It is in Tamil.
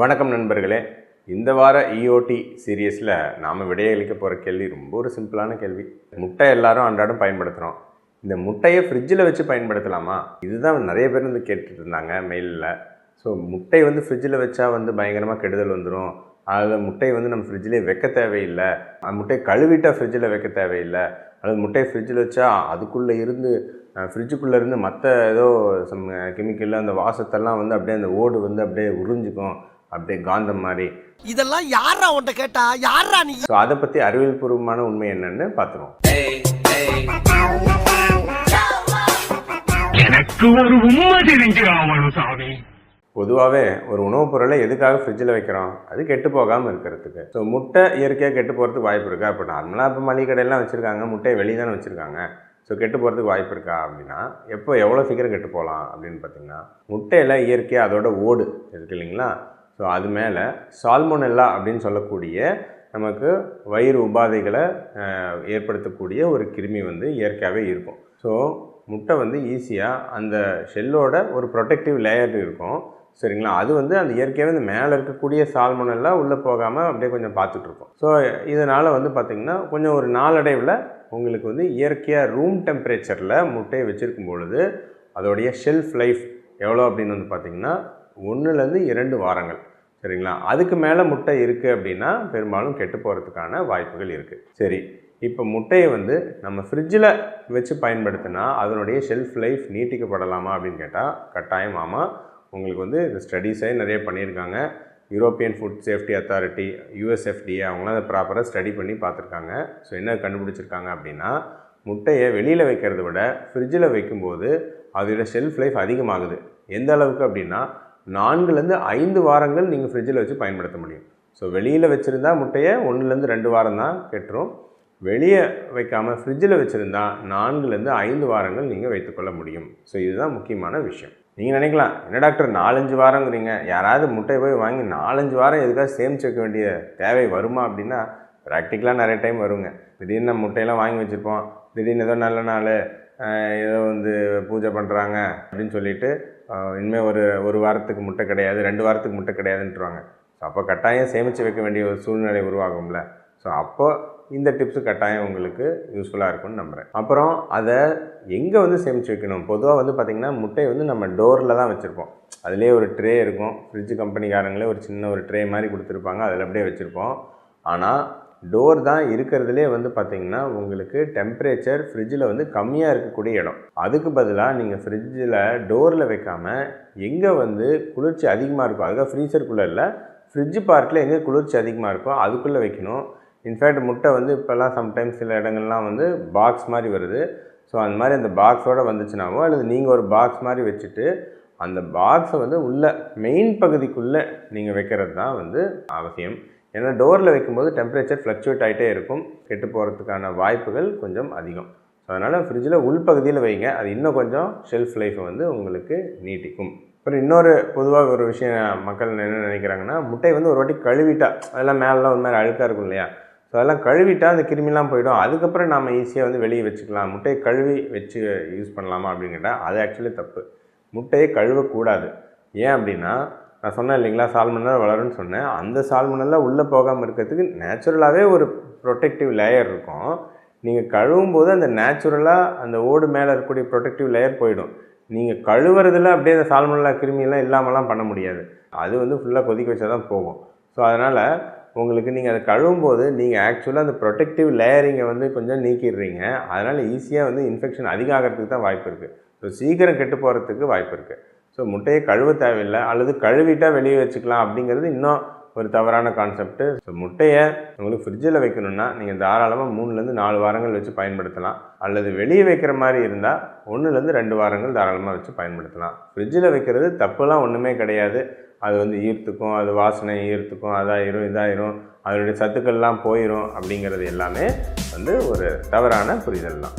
வணக்கம் நண்பர்களே. இந்த வார இஓடி சீரியஸில் நாம் விடையளிக்க போகிற கேள்வி ரொம்ப ஒரு சிம்பிளான கேள்வி. முட்டை எல்லாரும் அன்றாடம் பயன்படுத்துகிறோம் இந்த முட்டையை ஃப்ரிட்ஜில் வச்சு பயன்படுத்தலாமா? இதுதான் நிறைய பேர் வந்து கேட்டுட்டு இருந்தாங்க மெயிலில் ஸோ முட்டை வந்து ஃப்ரிட்ஜில் வச்சா வந்து பயங்கரமாக கெடுதல் வந்துடும் அதில் முட்டை வந்து நம்ம ஃப்ரிட்ஜிலே வைக்க தேவையில்லை. அந்த முட்டையை கழுவிட்டால் ஃப்ரிட்ஜில் வைக்க தேவையில்லை. அல்லது முட்டையை ஃப்ரிட்ஜில் வச்சா அதுக்குள்ளே இருந்து ஃப்ரிட்ஜுக்குள்ளே இருந்து மற்ற ஏதோ சம் கெமிக்கலில் அந்த வாசத்தெல்லாம் வந்து அப்படியே அந்த ஓடு வந்து அப்படியே உறிஞ்சிக்கும். அப்படியே காந்தம் மாதிரி. இதெல்லாம் யாரா உன்ட்ட கேட்டா? யாரா நீ? ஸோ அதை பற்றி அறிவியல் பூர்வமான உண்மை என்னன்னு பார்த்துருவோம் எனக்கு ஒரு உண்மை தெரிஞ்சு சாமி. பொதுவாகவே ஒரு உணவுப் பொருளை எதுக்காக ஃப்ரிட்ஜில் வைக்கிறோம்? அது கெட்டு போகாமல் இருக்கிறதுக்கு. ஸோ முட்டை இயற்கையாக கெட்டு போகிறதுக்கு வாய்ப்பு இருக்கா? இப்போ நார்மலாக இப்போ மளிகை கடையெல்லாம் வச்சுருக்காங்க முட்டையை வெளியே தானே வச்சுருக்காங்க. ஸோ கெட்டு போகிறதுக்கு வாய்ப்பு இருக்கா அப்படின்னா எப்போ எவ்வளோ சீக்கிரம் கெட்டு போகலாம் அப்படின்னு பார்த்தீங்கன்னா முட்டையில் இயற்கையாக அதோட ஓடு இருக்கு இல்லைங்களா? ஸோ அது மேலே சால்மோனெல்லா அப்படின்னு சொல்லக்கூடிய நமக்கு வயிறு உபாதைகளை ஏற்படுத்தக்கூடிய ஒரு கிருமி வந்து இயற்கையாகவே இருக்கும். ஸோ முட்டை வந்து ஈஸியாக அந்த ஷெல்லோட ஒரு ப்ரொடெக்டிவ் லேயர் இருக்கும். சரிங்களா? அது வந்து அந்த இயற்கையாகவே இந்த மேலே இருக்கக்கூடிய சால்மோனெல்லாம் உள்ளே போகாமல் அப்படியே கொஞ்சம் பார்த்துட்ருக்கோம். ஸோ இதனால் வந்து பார்த்திங்கன்னா கொஞ்சம் ஒரு நாளடைவில் உங்களுக்கு வந்து இயற்கையாக ரூம் டெம்பரேச்சரில் முட்டையை வச்சுருக்கும் பொழுது அதோடைய ஷெல்ஃப் லைஃப் எவ்வளோ அப்படின்னு வந்து பார்த்திங்கன்னா ஒன்றுலேருந்து இரண்டு வாரங்கள். சரிங்களா? அதுக்கு மேலே முட்டை இருக்குது அப்படின்னா பெரும்பாலும் கெட்டு போகிறதுக்கான வாய்ப்புகள் இருக்குது சரி இப்போ முட்டையை வந்து நம்ம ஃப்ரிட்ஜில் வச்சு பயன்படுத்தினா அதனுடைய ஷெல்ஃப் லைஃப் நீட்டிக்கப்படலாமா அப்படின்னு கேட்டால் கட்டாயம் ஆமாம் உங்களுக்கு வந்து இந்த ஸ்டடீஸே நிறைய பண்ணியிருக்காங்க. European food safety authority USFDA அவங்களாம் அதை ப்ராப்பராக ஸ்டடி பண்ணி பார்த்துருக்காங்க. ஸோ என்ன கண்டுபிடிச்சிருக்காங்க அப்படின்னா முட்டையை வெளியில் வைக்கிறத விட ஃப்ரிட்ஜில் வைக்கும்போது அதோட ஷெல்ஃப் லைஃப் அதிகமாகுது. எந்த அளவுக்கு அப்படின்னா நான்குலேருந்து ஐந்து வாரங்கள் நீங்கள் ஃப்ரிட்ஜில் வச்சு பயன்படுத்த முடியும். ஸோ வெளியில் வச்சுருந்தா முட்டையை ஒன்றுலேருந்து ரெண்டு வாரம் தான் கெட்டுரும். வெளியே வைக்காமல் ஃப்ரிட்ஜில் வச்சுருந்தா நான்குலேருந்து ஐந்து வாரங்கள் நீங்கள் வைத்துக்கொள்ள முடியும். ஸோ இதுதான் முக்கியமான விஷயம். நீங்கள் நினைக்கலாம் என்ன டாக்டர் நாலஞ்சு வாரங்கிறீங்க? யாராவது முட்டையை போய் வாங்கி நாலஞ்சு வாரம் எதுக்காக சேமிச்சு வைக்க வேண்டிய தேவை வருமா அப்படின்னா ப்ராக்டிக்கலாக நிறைய டைம் வருங்க. திடீர்னு நம்ம முட்டையெல்லாம் வாங்கி வச்சுருப்போம். திடீர்னு ஏதோ நல்ல நாள் ஏதோ வந்து பூஜை பண்ணுறாங்க அப்படின்னு சொல்லிட்டு இனிமேல் ஒரு ஒரு வாரத்துக்கு முட்டை கிடையாது ரெண்டு வாரத்துக்கு முட்டை கிடையாதுன்ட்டுருவாங்க ஸோ அப்போ கட்டாயம் சேமித்து வைக்க வேண்டிய ஒரு சூழ்நிலை உருவாகும்ல. ஸோ அப்போ இந்த டிப்ஸு கட்டாயம் உங்களுக்கு யூஸ்ஃபுல்லாக இருக்கும்னு நம்புகிறேன் அப்புறம் அதை எங்கே வந்து சேமித்து வைக்கணும்? பொதுவாக வந்து பார்த்திங்கன்னா முட்டையை வந்து நம்ம டோரில் தான் வச்சுருப்போம். அதுலேயே ஒரு ட்ரே இருக்கும். ஃப்ரிட்ஜ் கம்பெனிக்காரங்களே ஒரு சின்ன ஒரு ட்ரே மாதிரி கொடுத்துருப்பாங்க. அதில் அப்படியே வச்சுருப்போம். ஆனால் டோர் தான் இருக்கிறதுலே வந்து பார்த்திங்கன்னா உங்களுக்கு டெம்பரேச்சர் ஃப்ரிட்ஜில் வந்து கம்மியாக இருக்கக்கூடிய இடம். அதுக்கு பதிலாக நீங்கள் ஃப்ரிட்ஜில் டோரில் வைக்காமல் எங்கே வந்து குளிர்ச்சி அதிகமாக இருக்கும் அதுக்காக ஃப்ரீசருக்குள்ளே இல்லை ஃப்ரிட்ஜு பார்ட்டில் எங்கே குளிர்ச்சி அதிகமாக இருக்கோ அதுக்குள்ளே வைக்கணும். இன்ஃபேக்ட் முட்டை வந்து இப்போல்லாம் சம்டைம்ஸ் சில இடங்கள்லாம் வந்து பாக்ஸ் மாதிரி வருது. ஸோ அந்த மாதிரி அந்த பாக்ஸோடு வந்துச்சுனாவோ அல்லது நீங்கள் ஒரு பாக்ஸ் மாதிரி வச்சுட்டு அந்த பாக்ஸை வந்து உள்ள மெயின் பகுதிக்குள்ளே நீங்கள் வைக்கிறது தான் வந்து அவசியம். ஏன்னா டோரில் வைக்கும்போது டெம்பரேச்சர் ஃப்ளக்சுவேட் ஆகிட்டே இருக்கும். கெட்டு போகிறதுக்கான வாய்ப்புகள் கொஞ்சம் அதிகம். ஸோ அதனால் ஃப்ரிட்ஜில் உள்பகுதியில் வைங்க. அது இன்னும் கொஞ்சம் ஷெல்ஃப் லைஃப்பை வந்து உங்களுக்கு நீட்டிக்கும். அப்புறம் இன்னொரு பொதுவாக ஒரு விஷயம் மக்கள் என்ன நினைக்கிறாங்கன்னா முட்டை வந்து ஒரு வாட்டி கழுவிட்டா அதெல்லாம் மேலெலாம் ஒரு மாதிரி அழுக்காக இருக்கும் இல்லையா? ஸோ அதெல்லாம் கழுவிட்டால் அந்த கிருமிலாம் போயிடும். அதுக்கப்புறம் நம்ம ஈஸியாக வந்து வெளியே வச்சுக்கலாம். முட்டையை கழுவி வச்சு யூஸ் பண்ணலாமா அப்படின்னு கேட்டால் அது ஆக்சுவலி தப்பு. முட்டையை கழுவக்கூடாது. ஏன் அப்படின்னா நான் சொன்னேன் இல்லைங்களா சால்மனல் வளரும்னு சொன்னேன். அந்த சால்மனெல்லாம் உள்ளே போகாமல் இருக்கிறதுக்கு நேச்சுரலாகவே ஒரு ப்ரொடெக்டிவ் லேயர் இருக்கும். நீங்கள் கழுவும் போது அந்த நேச்சுரலாக அந்த ஓடு மேலே இருக்கக்கூடிய ப்ரொடெக்டிவ் லேயர் போயிடும். நீங்கள் கழுவுறதுல அப்படியே அந்த சால்மனல்லா கிருமியெல்லாம் இல்லாமலாம் பண்ண முடியாது. அது வந்து ஃபுல்லாக கொதிக்க வச்சா தான் போகும். ஸோ அதனால் உங்களுக்கு நீங்கள் அதை கழுவும் போது நீங்கள் ஆக்சுவலாக அந்த ப்ரொடெக்டிவ் லேயரிங்கை வந்து கொஞ்சம் நீக்கிடுறீங்க. அதனால் ஈஸியாக வந்து இன்ஃபெக்ஷன் அதிகம் ஆகிறதுக்கு தான் வாய்ப்பு இருக்குது ஸோ சீக்கிரம் கெட்டு போகிறதுக்கு வாய்ப்பு இருக்குது ஸோ முட்டையை கழுவ தேவையில்லை. அல்லது கழுவிட்டால் வெளியே வச்சுக்கலாம் அப்படிங்கிறது இன்னும் ஒரு தவறான கான்செப்ட்டு ஸோ முட்டையை உங்களுக்கு ஃப்ரிட்ஜில் வைக்கணும்னா நீங்கள் தாராளமாக மூணுலேருந்து நாலு வாரங்கள் வச்சு பயன்படுத்தலாம். அல்லது வெளியே வைக்கிற மாதிரி இருந்தால் ஒன்றுலேருந்து ரெண்டு வாரங்கள் தாராளமாக வச்சு பயன்படுத்தலாம். ஃப்ரிட்ஜில் வைக்கிறது தப்புலாம் ஒன்றுமே கிடையாது. அது வந்து ஈர்த்துக்கும் அது வாசனை ஈர்த்துக்கும் அதாயிரும் இதாயிரும் அதனுடைய சத்துக்கள்லாம் போயிடும் அப்படிங்கிறது எல்லாமே வந்து ஒரு தவறான புரிதல் தான்.